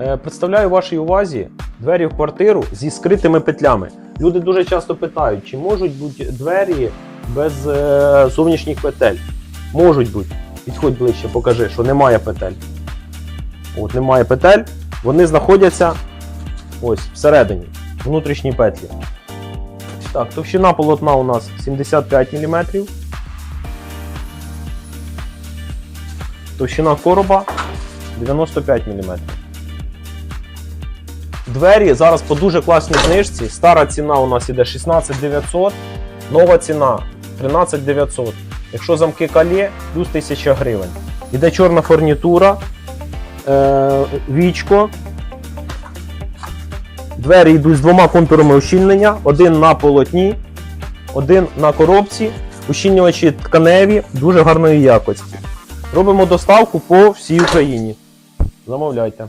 Е, Представляю вашій увазі двері в квартиру зі скритими петлями. Люди дуже часто питають, чи можуть бути двері без е, зовнішніх петель. Можуть бути. Підходь ближче, покажи, що немає петель. От немає петель, вони знаходяться ось всередині, внутрішні петлі. Так, товщина полотна у нас 75 мм. Товщина короба 95 мм. Двері зараз по дуже класній знижці. Стара ціна у нас іде 16 900, нова ціна 13 900. Якщо замки калє, плюс 1000 гривень. Іде чорна фурнітура, е, вічко. Двері йдуть з двома контурами ущільнення: один на полотні, один на коробці. Ущільнювачі тканеві дуже гарної якості. Робимо доставку по всій Україні. Замовляйте.